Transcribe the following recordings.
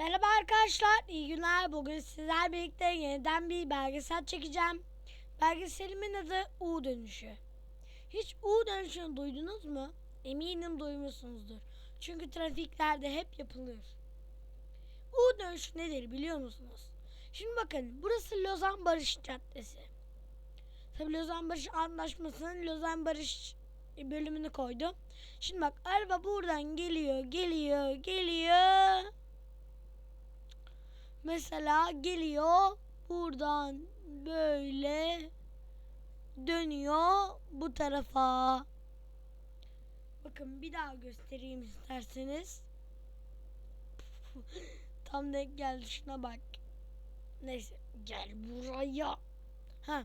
Merhaba arkadaşlar, iyi günler. Bugün sizler birlikte yeniden bir belgesel çekeceğim. Belgeselimin adı U dönüşü. Hiç U dönüşünü duydunuz mu? Eminim duymuşsunuzdur. Çünkü trafiklerde hep yapılır. U dönüşü nedir biliyor musunuz? Şimdi bakın, burası Lozan Barış Caddesi. Tabii Lozan Barış Antlaşması'nın Lozan Barış bölümünü koydum. Şimdi bak, araba buradan geliyor, geliyor, geliyor. Mesela geliyor buradan böyle dönüyor bu tarafa. Bakın bir daha göstereyim isterseniz. Tam denk geldi şuna bak. Neyse gel buraya. Ha.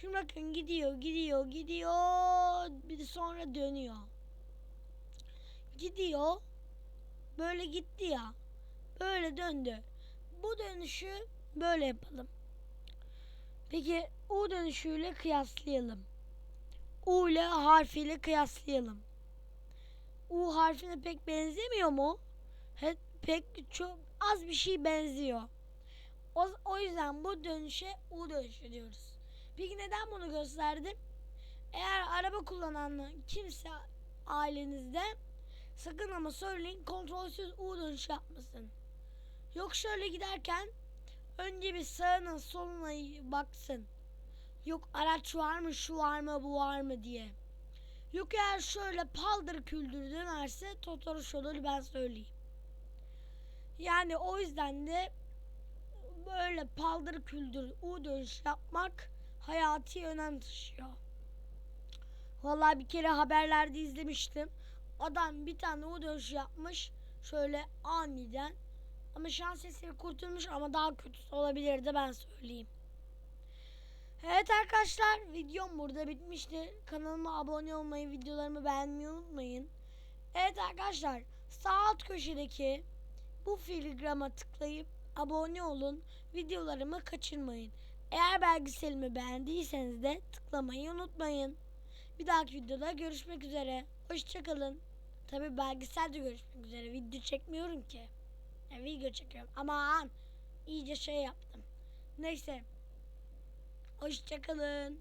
Şimdi bakın gidiyor gidiyor gidiyor bir de sonra dönüyor. Gidiyor. Böyle gitti ya. Böyle döndü. Bu dönüşü böyle yapalım. Peki U dönüşüyle kıyaslayalım. U ile harfiyle kıyaslayalım. U harfine pek benzemiyor mu? He, pek çok az bir şey benziyor. O, o yüzden bu dönüşe U dönüşü diyoruz. Peki neden bunu gösterdim? Eğer araba kullanan kimse ailenizde sakın ama söyleyin kontrolsüz U dönüşü yapmasın. Yok şöyle giderken önce bir sağına soluna baksın. Yok araç var mı şu var mı bu var mı diye. Yok eğer şöyle paldır küldür dönerse totoroş olur ben söyleyeyim. Yani o yüzden de böyle paldır küldür U dönüş yapmak hayati önem taşıyor. Vallahi bir kere haberlerde izlemiştim. Adam bir tane U dönüşü yapmış. Şöyle aniden ama şans eseri kurtulmuş ama daha kötüsü olabilirdi ben söyleyeyim. Evet arkadaşlar videom burada bitmiştir. Kanalıma abone olmayı, videolarımı beğenmeyi unutmayın. Evet arkadaşlar sağ alt köşedeki bu filigrama tıklayıp abone olun. Videolarımı kaçırmayın. Eğer belgeselimi beğendiyseniz de tıklamayı unutmayın. Bir dahaki videoda görüşmek üzere. Hoşçakalın. Tabi belgeselde görüşmek üzere. Video çekmiyorum ki. Ya video çekiyorum. Aman iyice şey yaptım. Neyse. Hoşçakalın.